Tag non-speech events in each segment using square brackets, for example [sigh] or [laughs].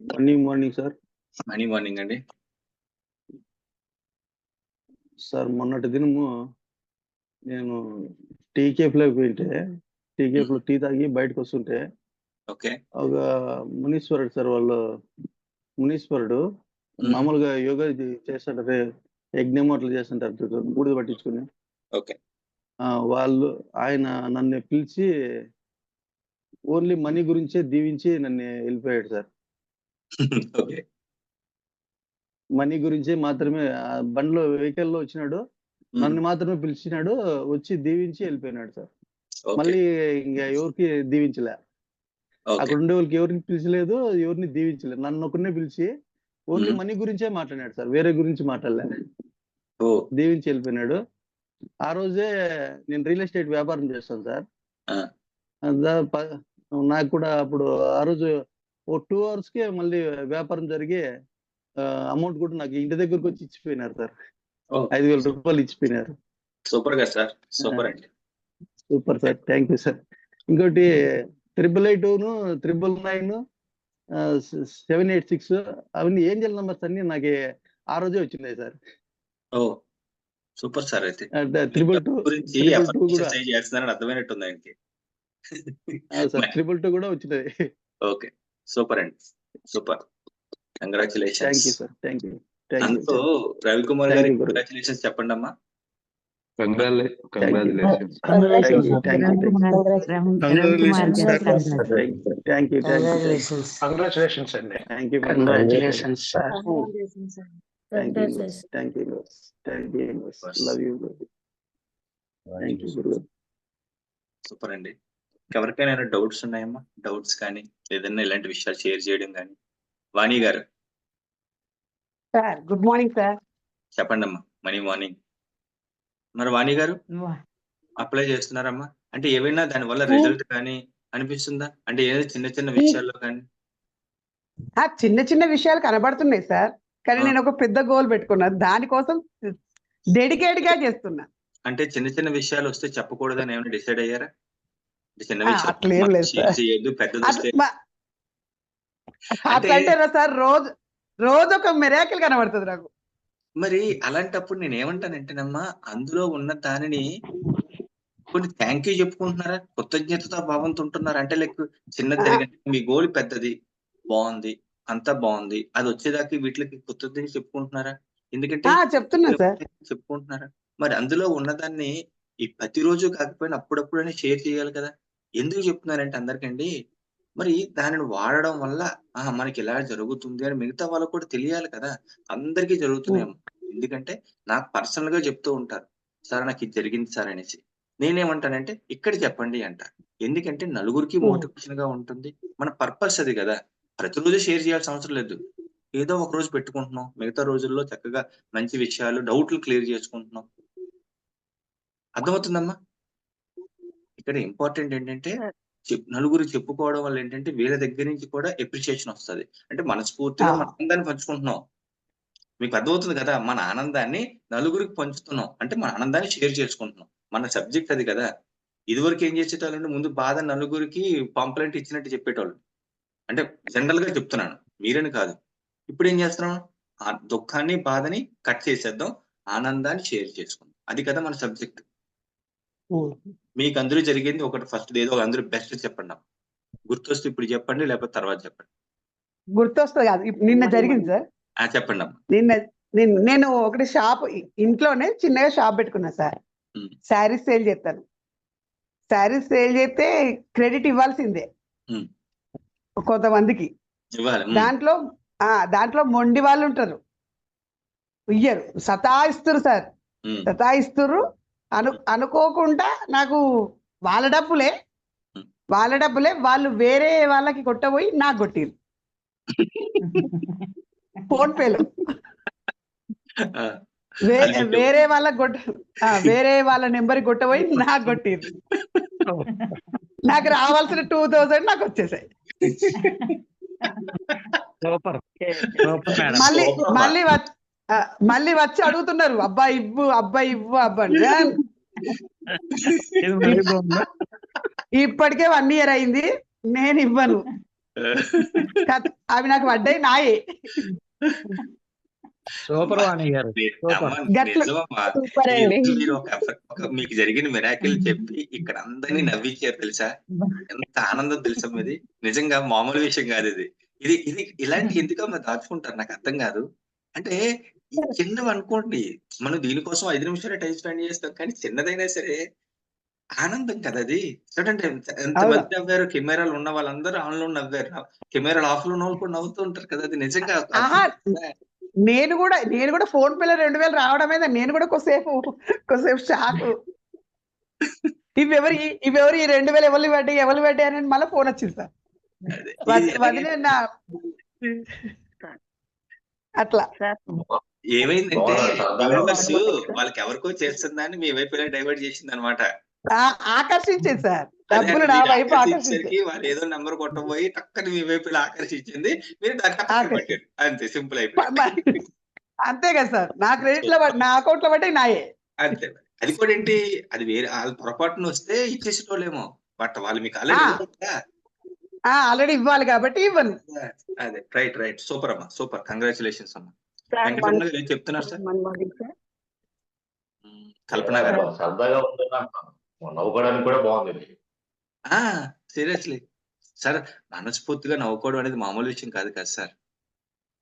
Morning morning sir మనీ morning అండి. Sir మొన్నటి దినము నేను టీ కేఫ్లోకి పోయింటే టీ కేఫ్లో టీ తాగి బయటకు వస్తుంటే ఓకే. ఒక మునీశ్వరుడు సార్ వాళ్ళు మునీశ్వరుడు మామూలుగా యోగా చేస్తుంటారు యజ్ఞం అట్లా చేస్తుంటారు బూడిద పట్టించుకుని. ఓకే. వాళ్ళు ఆయన నన్ను పిలిచి ఓన్లీ మనీ గురించే దీవించి నన్ను వెళ్ళిపోయాడు సార్. [laughs] ఓకే మనీ గురించే మాత్రమే ఆ బండిలో వెహికల్లో వచ్చినాడు నన్ను మాత్రమే పిలిచినాడు. వచ్చి దీవించి వెళ్ళిపోయినాడు సార్. మళ్ళీ ఇంకా ఎవరికి దీవించలే. అక్కడ ఉండే వాళ్ళకి ఎవరికి పిలిచలేదు ఎవరిని దీవించలేదు నన్ను ఒకరినే పిలిచి ఓన్లీ మ్మ్. మనీ గురించే మాట్లాడాడు సార్. వేరే గురించి మాట్లాడలే. ఓ దీవించి వెళ్ళిపోయినాడు. ఆ రోజే నేను రియల్ ఎస్టేట్ వ్యాపారం చేస్తాను సార్. ఆ. ప- నాకు కూడా అప్పుడు ఆ రోజు ఓ టూ అవర్స్ కే మళ్ళీ వ్యాపారం జరిగి అమౌంట్ కూడా నాకు ఇంటి దగ్గరకు వచ్చి ఇచ్చిపోయినారు సార్. ఐదు వేల రూపాయలు ఇచ్చిపోయినారు. సూపర్గా సార్. సూపర్ అండి. Super sir. Thank you sir. ఇంకోటి triple eight triple nine seven eight six అవన్నీ ఏంజల్ నంబర్స్ అన్ని నాకు ఆ రోజే వచ్చినాయి సార్. ఓ సూపర్ సార్ అయితే. త్రిబుల్ టూ గురించి చేస్తున్నారని అర్థమైనట్టుంది ఆయనకి. సార్ త్రిబుల్ టూ కూడా వచ్చినాయి. ఓకే. సూపర్ అండి super thank congratulations you sir thank you thank you అందులో రవికుమార్ Guru. కంగ్రాచులేషన్స్ చెప్పండి అమ్మా గురు సూపర్ అండి ఎవరికైనా డౌట్స్ ఉన్నాయమ్మా? డౌట్స్ కానీ ఏదైనా ఇలాంటి విషయాలు షేర్ చేయడం కానీ? వాణి గారు. సార్ గుడ్ మార్నింగ్ సార్ చెప్పండి అమ్మా మనీ మార్నింగ్ మరి వాణి గారు? అప్లై చేస్తున్నారమ్మా? అంటే ఏమైనా దాని వల్ల రిజల్ట్ కానీ అనిపిస్తుందా? అంటే ఏదో చిన్న చిన్న విషయాల్లో కానీ? ఆ చిన్న చిన్న విషయాలు కనబడుతున్నాయి సార్ కానీ. నేను ఒక పెద్ద గోల్ పెట్టుకున్నా. దానికోసం డెడికేట్గా చేస్తున్నా. అంటే చిన్న చిన్న విషయాలు వస్తే చెప్పకూడదని ఏమైనా డిసైడ్ అయ్యారా? అంటే చిన్న ఆ, విషయాలు అట్లేం మనం లేదు share సార్. రోజు రోజు ఒక మెరాకిల్ కనబడుతుంది నాకు. మరి అలాంటప్పుడు నేను ఏమంటానంటేనమ్మా అందులో ఉన్న దానిని కొన్ని థ్యాంక్ యూ చెప్పుకుంటున్నారా? కృతజ్ఞతతో భావంతో ఉంటున్నారా అంటే లైక్ చిన్నది ఆ. జరిగింది మీ గోల్ పెద్దది బాగుంది అంతా బాగుంది అది వచ్చేదాకా వీటికి కృతజ్ఞత చెప్పుకుంటున్నారా? ఎందుకంటే చెప్తున్నా సార్. చెప్పుకుంటున్నారా? మరి అందులో ఉన్నదాన్ని ఈ ప్రతిరోజు కాకపోయినా అప్పుడప్పుడనే షేర్ చేయాలి కదా. ఎందుకు చెప్తున్నారంటే అందరికండి మరి దానిని వాడడం వల్ల ఆ మనకి ఇలా జరుగుతుంది అని మిగతా వాళ్ళకు కూడా తెలియాలి కదా. అందరికీ జరుగుతున్నాయేమో. ఎందుకంటే నాకు పర్సనల్గా చెప్తూ ఉంటారు సార్ నాకు ఇది జరిగింది సార్ అనేసి. నేనేమంటానంటే ఇక్కడ చెప్పండి అంట. ఎందుకంటే నలుగురికి. మోటివేషన్గా ఉంటుంది. మన పర్పస్ అది కదా. ప్రతిరోజు షేర్ చేయాల్సిన అవసరం లేదు. ఏదో ఒక రోజు పెట్టుకుంటున్నాం మిగతా రోజుల్లో చక్కగా మంచి విషయాలు డౌట్లు క్లియర్ చేసుకుంటున్నాం. అర్థమవుతుందమ్మా? ఇక్కడ ఇంపార్టెంట్ ఏంటంటే నలుగురు చెప్పుకోవడం వల్ల ఏంటంటే వీళ్ళ దగ్గర నుంచి కూడా ఎప్రిషియేషన్ వస్తది. అంటే మనస్ఫూర్తిగా. మన ఆనందాన్ని పంచుకుంటున్నాం. మీకు అర్థమవుతుంది కదా మన ఆనందాన్ని నలుగురికి పంచుతున్నాం. అంటే మన ఆనందాన్ని షేర్ చేసుకుంటున్నాం. మన సబ్జెక్ట్ అది కదా. ఇదివరకు ఏం చేసేటోళ్ళంటే ముందు బాధ నలుగురికి పాంప్లెంట్ ఇచ్చినట్టు చెప్పేటోళ్ళు. అంటే జనరల్గా చెప్తున్నాను. మీరని కాదు. ఇప్పుడు ఏం చేస్తున్నాం? ఆ దుఃఖాన్ని బాధని కట్ చేసేద్దాం. ఆనందాన్ని షేర్ చేసుకుందాం. అది కదా మన సబ్జెక్ట్ మీకు అందరూ జరిగింది ఒకటి ఫస్ట్ ఏదో అందరూ బెస్ట్ చెప్పండి అమ్మ. గుర్తొస్తే ఇప్పుడు చెప్పండి లేకపోతే తర్వాత చెప్పండి. గుర్తొస్తుంది కాదు. నిన్న జరిగింది సార్. ఆ చెప్పండి అమ్మ. నిన్న నేను ఒకటి షాప్ ఇంట్లోనే చిన్నగా షాప్ పెట్టుకున్నా సార్. శారీస్ సేల్ చేస్తాను శారీస్ సేల్ చేస్తే క్రెడిట్ ఇవ్వాల్సిందే. కొంతమందికి. దాంట్లో ఆ దాంట్లో మొండి వాళ్ళు ఉంటారు. ఇయ్యరు సతాయిస్తారు సార్. ఉమ్, సతాయిస్తుర్రు అను అనుకోకుండా నాకు వాళ్ళ డబ్బులే. వాళ్ళ డబ్బులే వాళ్ళు వేరే వాళ్ళకి కొట్టబోయి నాకు కొట్టిరు ఫోన్ పేలో ఆ, వే- అది మీకు- వేరే వాళ్ళ కొట్ట ఆ, వేరే వాళ్ళ నెంబర్ కొట్టబోయి నాకు కొట్టిరు నాకు రావాల్సిన టూ థౌసండ్ నాకు వచ్చేసాయి సూపర్ సూపర్ మేడం మళ్ళీ. మళ్ళీ మళ్ళీ వచ్చి అడుగుతున్నారు అబ్బాయి ఇవ్వు అబ్బాయి ఇవ్వు అబ్బాయి ఇప్పటికే వన్ ఇయర్ అయింది నేను ఇవ్వను. అవి నాకు పడ్డాయి నాయే. సూపర్ మీకు జరిగిన మిరాకిల్ చెప్పి ఇక్కడ అందరినీ నవ్వించారు తెలుసా? ఎంత ఆనందం తెలుసా ఇది నిజంగా మామూలు విషయం కాదు ఇది. ఇది ఇది ఇలాంటి ఎందుకమ్మా దాచుకుంటారు? నాకు అర్థం కాదు. అంటే చిన్నవి అనుకోండి మనం దీనికోసం ఐదు నిమిషాలు టైం స్పెండ్ చేస్తాం కానీ చిన్నదైనా సరే ఆనందం కదా అది. చూడండి ఎంత ఎంత అవును. మంది నవ్వారు కెమెరాలు ఉన్న వాళ్ళందరూ ఆన్లో నవ్వారు. కెమెరాలు ఆఫ్లో ఉన్న వాళ్ళు కూడా నవ్వుతూ ఉంటారు కదా అది నిజంగా నేను కూడా నేను కూడా ఫోన్ పేలో రెండు వేలు రావడమే నేను కూడా కొద్దిసేపు కొద్దిసేపు షాక్ ఇవెవరి ఇవెవరు ఈ రెండు వేలు ఎవరు పడ్డాయి ఎవరు పడ్డాయి అని మళ్ళీ ఫోన్ వచ్చింది సార్. వదిలే అట్లా. ఏమైందంటే యూనివర్స్ మాట్లాడుతున్నారు. వాళ్ళకి ఎవరికో చేస్తుందని మీ వైపు డైవర్ట్ చేసింది అనమాట ఆ- ఆకర్షించింది సార్. డబ్బులు నా వైపు ఆకర్షించింది వాళ్ళు ఏదో నంబర్ కొట్టబోయి టక్కని మీ వైపు ఇలా ఆకర్షించింది. మీరు దాన్ని అంతే సింపుల్ అయిపోయింది. అంతే కదా సార్. నా క్రెడిట్లో నా అకౌంట్లో బట్టి నాయే. అంతే. అది కూడా ఏంటి? అది వేరే వాళ్ళ పొరపాటున వస్తే ఇచ్చేసేటోళ్ళేమో. బట్ వాళ్ళు మీకు ఆ. ఆల్రెడీ ఆల్రెడీ ఇవ్వాలి కాబట్టి ఇవ్వను. అదే రైట్ రైట్ సూపర్ అమ్మా సూపర్ కంగ్రాచులేషన్స్ అమ్మా. చెప్తున్నారు సార్? కల్పన గారు. సరదాగా. నవ్వుకోవడానికి కూడా బాగుంది ఆ సీరియస్లీ. సార్ మనస్ఫూర్తిగా నవ్వుకోవడం అనేది మామూలు విషయం కాదు కదా సార్.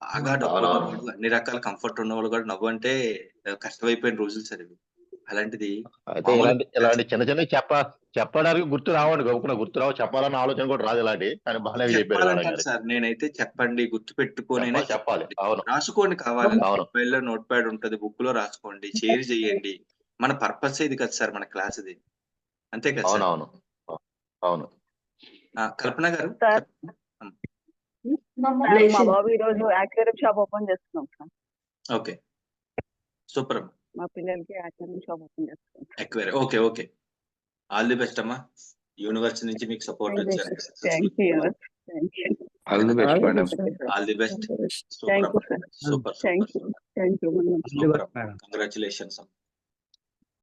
బాగా డబ్బు అవునవును. ఉన్నవాళ్ళు, అన్ని రకాల కంఫర్ట్ ఉన్న వాళ్ళు కూడా నవ్వు అంటే కష్టమైపోయిన రోజులు సార్ ఇవి. అలాంటిది ఇలాంటి చిన్న చిన్న చెప్ప చెప్పడానికి గుర్తు రావండి గొప్పన గుర్తు రావు. చెప్పాలన్న ఆలోచన కూడా రాదు ఇలాంటి. కానీ బాగానే చెప్పారు. సార్. నేనైతే చెప్పండి గుర్తు పెట్టుకొని చెప్పాలి, అవును. రాసుకోండి కావాలి అవును. మొబైల్లో నోట్ ప్యాడ్ ఉంటది బుక్లో రాసుకోండి షేర్ [laughs] చేయండి. మన పర్పస్ ఇది కదా సార్ మన క్లాస్ ఇది అంతే కదా అవును అవును అవును. ఆ, కల్పన గారు? సార్. సార్, మా బాబు ఈ రోజు యాక్వేరియం షాప్ ఓపెన్ చేస్తున్నాం సార్. ఓకే. సూపర్ మా పిల్లలకి యాక్వేరియం షాప్ ఓపెన్ చేస్తున్నాం. Enquiry okay okay. All the best అమ్మా. యూనివర్సిటీ నుంచి మీకు సపోర్ట్ వచ్చారు. All the best madam all the best super thank you thank you super congratulations